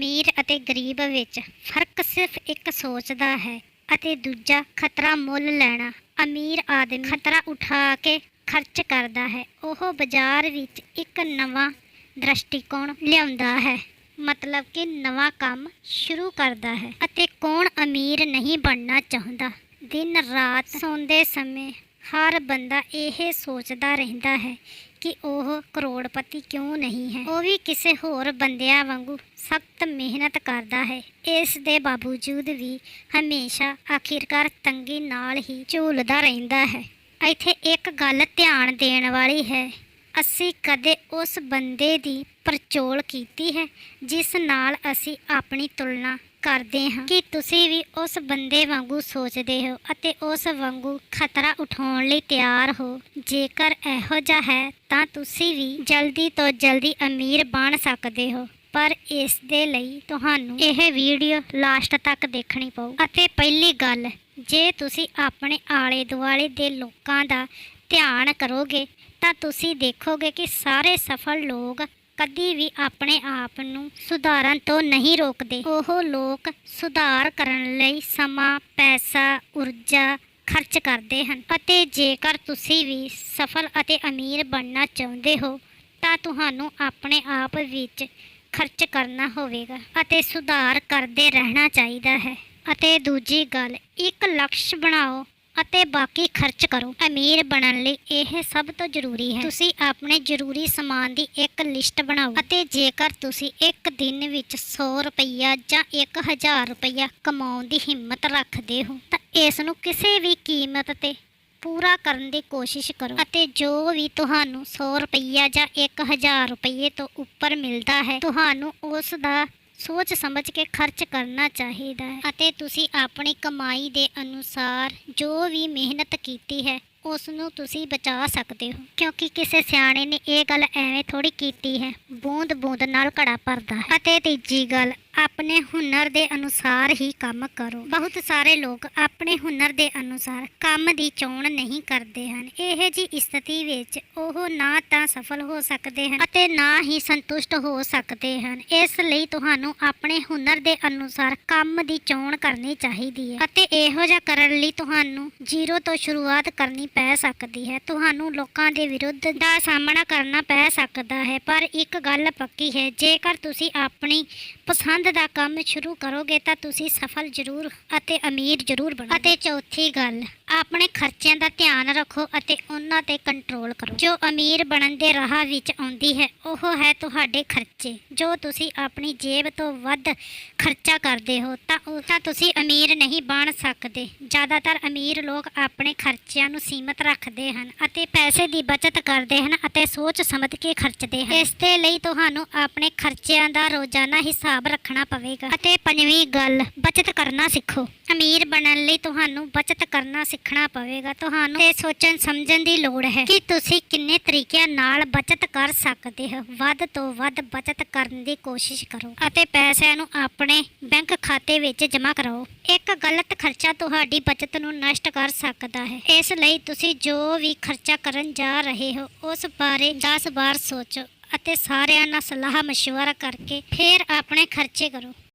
ਅਮੀਰ ਅਤੇ ਗਰੀਬ ਵਿੱਚ ਫ਼ਰਕ ਸਿਰਫ ਇੱਕ ਸੋਚ ਦਾ ਹੈ ਅਤੇ ਦੂਜਾ ਖਤਰਾ ਮੁੱਲ ਲੈਣਾ। ਅਮੀਰ ਆਦਮੀ ਖਤਰਾ ਉਠਾ ਕੇ ਖਰਚ ਕਰਦਾ ਹੈ। ਉਹ ਬਾਜ਼ਾਰ ਵਿੱਚ ਇੱਕ ਨਵਾਂ ਦ੍ਰਿਸ਼ਟੀਕੋਣ ਲਿਆਉਂਦਾ ਹੈ। ਮਤਲਬ ਕਿ ਨਵਾਂ ਕੰਮ ਸ਼ੁਰੂ ਕਰਦਾ ਹੈ ਅਤੇ ਕੌਣ ਅਮੀਰ ਨਹੀਂ ਬਣਨਾ ਚਾਹੁੰਦਾ। ਦਿਨ ਰਾਤ ਸੌਂਦੇ ਸਮੇਂ ਹਰ ਬੰਦਾ ਇਹ ਸੋਚਦਾ ਰਹਿੰਦਾ ਹੈ ਕਿ ਉਹ ਕਰੋੜਪਤੀ ਕਿਉਂ ਨਹੀਂ ਹੈ? ਉਹ ਵੀ ਕਿਸੇ ਹੋਰ ਬੰਦਿਆਂ ਵਾਂਗੂ ਸਖਤ ਮਿਹਨਤ ਕਰਦਾ ਹੈ। ਇਸ ਦੇ ਬਾਵਜੂਦ ਵੀ ਹਮੇਸ਼ਾ ਆਖਿਰਕਾਰ ਤੰਗੀ ਨਾਲ ਹੀ ਝੂਲਦਾ ਰਹਿੰਦਾ ਹੈ। ਇੱਥੇ ਇੱਕ ਗੱਲ ਧਿਆਨ ਦੇਣ ਵਾਲੀ ਹੈ। ਅਸੀਂ ਕਦੇ ਉਸ ਬੰਦੇ ਦੀ ਪਰਚੋਲ ਕੀਤੀ ਹੈ, ਜਿਸ ਨਾਲ ਅਸੀਂ ਆਪਣੀ ਤੁਲਨਾ ਕਰਦੇ ਹਾਂ ਕਿ ਤੁਸੀਂ ਵੀ ਉਸ ਬੰਦੇ ਵਾਂਗੂ ਸੋਚਦੇ ਹੋ ਅਤੇ ਉਸ ਵਾਂਗੂ ਖਤਰਾ ਉਠਾਉਣ ਲਈ ਤਿਆਰ ਹੋ। ਜੇਕਰ ਇਹੋ ਜਿਹਾ ਹੈ ਤਾਂ ਤੁਸੀਂ ਵੀ ਜਲਦੀ ਤੋਂ ਜਲਦੀ ਅਮੀਰ ਬਣ ਸਕਦੇ ਹੋ। ਪਰ ਇਸ ਦੇ ਲਈ ਤੁਹਾਨੂੰ ਇਹ ਵੀਡੀਓ ਲਾਸਟ ਤੱਕ ਦੇਖਣੀ ਪਊ। ਅਤੇ ਪਹਿਲੀ ਗੱਲ, ਜੇ ਤੁਸੀਂ ਆਪਣੇ ਆਲੇ ਦੁਆਲੇ ਦੇ ਲੋਕਾਂ ਦਾ ਧਿਆਨ ਕਰੋਗੇ ਤਾਂ ਤੁਸੀਂ ਦੇਖੋਗੇ ਕਿ ਸਾਰੇ ਸਫਲ ਲੋਕ ਕਦੀ ਵੀ ਆਪਣੇ ਆਪ ਨੂੰ ਸੁਧਾਰਨ ਤੋਂ ਨਹੀਂ ਰੋਕਦੇ। ਉਹ ਲੋਕ ਸੁਧਾਰ ਕਰਨ ਲਈ ਸਮਾਂ, ਪੈਸਾ, ਊਰਜਾ ਖਰਚ ਕਰਦੇ ਹਨ। ਅਤੇ ਜੇਕਰ ਤੁਸੀਂ ਵੀ ਸਫਲ ਅਤੇ ਅਮੀਰ ਬਣਨਾ ਚਾਹੁੰਦੇ ਹੋ, ਤਾਂ ਤੁਹਾਨੂੰ ਆਪਣੇ ਆਪ ਵਿੱਚ ਖਰਚ ਕਰਨਾ ਹੋਵੇਗਾ ਅਤੇ ਸੁਧਾਰ ਕਰਦੇ ਰਹਿਣਾ ਚਾਹੀਦਾ ਹੈ। ਅਤੇ ਦੂਜੀ ਗੱਲ, ਇੱਕ ਲਕਸ਼ ਬਣਾਓ ਅਤੇ ਬਾਕੀ ਖਰਚ ਕਰੋ। ਅਮੀਰ ਬਣਨ ਲਈ ਇਹ ਸਭ ਤੋਂ ਜ਼ਰੂਰੀ ਹੈ। ਤੁਸੀਂ ਆਪਣੇ ਜ਼ਰੂਰੀ ਸਮਾਨ ਦੀ ਇੱਕ ਲਿਸਟ ਬਣਾਓ ਅਤੇ ਜੇਕਰ ਤੁਸੀਂ ਇੱਕ ਦਿਨ ਵਿੱਚ 100 ਰੁਪਈਆ ਜਾਂ 1000 ਰੁਪਈਆ ਕਮਾਉਣ ਦੀ ਹਿੰਮਤ ਰੱਖਦੇ ਹੋ, ਤਾਂ ਇਸ ਨੂੰ ਕਿਸੇ ਵੀ ਕੀਮਤ ਤੇ ਪੂਰਾ ਕਰਨ ਦੀ ਕੋਸ਼ਿਸ਼ ਕਰੋ ਅਤੇ ਜੋ ਵੀ ਤੁਹਾਨੂੰ 100 ਰੁਪਈਆ ਜਾਂ 1000 ਰੁਪਏ ਤੋਂ ਉੱਪਰ ਮਿਲਦਾ ਹੈ, ਤੁਹਾਨੂੰ ਉਸ ਦਾ ਸੋਚ ਸਮਝ ਕੇ ਖਰਚ ਕਰਨਾ ਚਾਹੀਦਾ ਹੈ ਅਤੇ ਤੁਸੀਂ ਆਪਣੀ ਕਮਾਈ ਦੇ ਅਨੁਸਾਰ ਜੋ ਵੀ ਮਿਹਨਤ ਕੀਤੀ ਹੈ ਉਸ ਨੂੰ ਤੁਸੀਂ ਬਚਾ ਸਕਦੇ ਹੋ। ਕਿਉਂਕਿ ਕਿਸੇ ਸਿਆਣੇ ਨੇ ਇਹ ਗੱਲ ਐਵੇਂ ਥੋੜੀ ਕੀਤੀ ਹੈ ਬੂੰਦ ਬੂੰਦ ਨਾਲ ਘੜਾ ਭਰਦਾ ਹੈ। ਅਤੇ ਤੀਜੀ ਗੱਲ ਆਪਣੇ ਹੁਨਰ ਦੇ ਅਨੁਸਾਰ ਹੀ ਕੰਮ ਕਰੋ। ਬਹੁਤ ਸਾਰੇ ਲੋਕ ਆਪਣੇ ਹੁਨਰ ਦੇ ਅਨੁਸਾਰ ਕੰਮ ਦੀ ਚੋਣ ਨਹੀਂ ਕਰਦੇ ਹਨ। ਇਹ ਜੀ ਸਥਿਤੀ ਵਿੱਚ ਉਹ ਨਾ ਤਾਂ ਸਫਲ ਹੋ ਸਕਦੇ ਹਨ ਅਤੇ ਨਾ ਹੀ ਸੰਤੁਸ਼ਟ ਹੋ ਸਕਦੇ ਹਨ। ਇਸ ਲਈ ਤੁਹਾਨੂੰ ਆਪਣੇ ਹੁਨਰ ਦੇ ਅਨੁਸਾਰ ਕੰਮ ਦੀ ਚੋਣ ਕਰਨੀ ਚਾਹੀਦੀ ਹੈ ਅਤੇ ਇਹੋ ਜਿਹਾ ਕਰਨ ਲਈ ਤੁਹਾਨੂੰ ਜ਼ੀਰੋ ਤੋਂ ਸ਼ੁਰੂਆਤ ਕਰਨੀ ਪੈ ਸਕਦੀ ਹੈ। ਤੁਹਾਨੂੰ ਲੋਕਾਂ ਦੇ ਵਿਰੁੱਧ ਦਾ ਸਾਹਮਣਾ ਕਰਨਾ ਪੈ ਸਕਦਾ ਹੈ। ਪਰ ਇੱਕ ਗੱਲ ਪੱਕੀ ਹੈ, ਜੇਕਰ ਤੁਸੀਂ ਆਪਣੀ ਪਸੰਦ ਦਾ ਕੰਮ ਸ਼ੁਰੂ ਕਰੋਗੇ ਤਾਂ ਤੁਸੀਂ ਸਫਲ ਜ਼ਰੂਰ ਅਤੇ ਅਮੀਰ ਜ਼ਰੂਰ ਬਣੋਗੇ। ਅਤੇ ਚੌਥੀ ਗੱਲ ਆਪਣੇ ਖਰਚਿਆਂ ਦਾ ਧਿਆਨ ਰੱਖੋ ਅਤੇ ਉਹਨਾਂ ਤੇ ਕੰਟਰੋਲ ਕਰੋ। ਜੋ ਅਮੀਰ ਬਣਨ ਦੇ ਰਾਹ ਵਿੱਚ ਆਉਂਦੀ ਹੈ, ਉਹ ਹੈ ਤੁਹਾਡੇ ਖਰਚੇ। ਜੋ ਤੁਸੀਂ ਆਪਣੀ ਜੇਬ ਤੋਂ ਵੱਧ ਖਰਚਾ ਕਰਦੇ ਹੋ, ਤਾਂ ਉਹ ਤਾਂ ਤੁਸੀਂ ਅਮੀਰ ਨਹੀਂ ਬਣ ਸਕਦੇ। ਜ਼ਿਆਦਾਤਰ ਅਮੀਰ ਲੋਕ ਆਪਣੇ ਖਰਚਿਆਂ ਨੂੰ ਸੀਮਤ ਰੱਖਦੇ ਹਨ ਅਤੇ ਪੈਸੇ ਦੀ ਬਚਤ ਕਰਦੇ ਹਨ ਅਤੇ ਸੋਚ ਸਮਝ ਕੇ ਖਰਚਦੇ ਹਨ। ਇਸ ਦੇ ਲਈ ਤੁਹਾਨੂੰ ਆਪਣੇ ਖਰਚਿਆਂ ਦਾ ਰੋਜ਼ਾਨਾ ਹਿਸਾਬ ਰੱਖਣਾ ਪਵੇਗਾ। ਅਤੇ ਪੰਜਵੀਂ ਗੱਲ, ਬਚਤ ਕਰਨਾ ਸਿੱਖੋ। ਅਮੀਰ ਬਣਨ ਲਈ ਤੁਹਾਨੂੰ ਬਚਤ ਕਰਨਾ ਸਿੱਖਣਾ ਪਵੇਗਾ ਤੁਹਾਨੂੰ ਇਹ ਸੋਚਣ ਸਮਝਣ ਦੀ ਲੋੜ ਹੈ ਕਿ ਤੁਸੀਂ ਕਿੰਨੇ ਤਰੀਕਿਆਂ ਨਾਲ ਬਚਤ ਕਰ ਸਕਦੇ ਹੋ ਵੱਧ ਤੋਂ ਵੱਧ ਬਚਤ ਕਰਨ ਦੀ ਕੋਸ਼ਿਸ਼ ਕਰੋ ਅਤੇ ਪੈਸਿਆਂ ਨੂੰ ਆਪਣੇ ਬੈਂਕ ਖਾਤੇ ਵਿੱਚ ਜਮ੍ਹਾਂ ਕਰਾਓ ਇੱਕ ਗਲਤ ਖਰਚਾ ਤੁਹਾਡੀ ਬਚਤ ਨੂੰ ਨਸ਼ਟ ਕਰ ਸਕਦਾ ਹੈ ਇਸ ਲਈ ਤੁਸੀਂ ਜੋ ਵੀ ਖਰਚਾ ਕਰਨ ਜਾ ਰਹੇ ਹੋ ਉਸ ਬਾਰੇ 10 ਵਾਰ ਸੋਚੋ ਅਤੇ ਸਾਰਿਆਂ ਨਾਲ ਸਲਾਹ مشورہ ਕਰਕੇ ਫਿਰ ਆਪਣੇ ਖਰਚੇ ਕਰੋ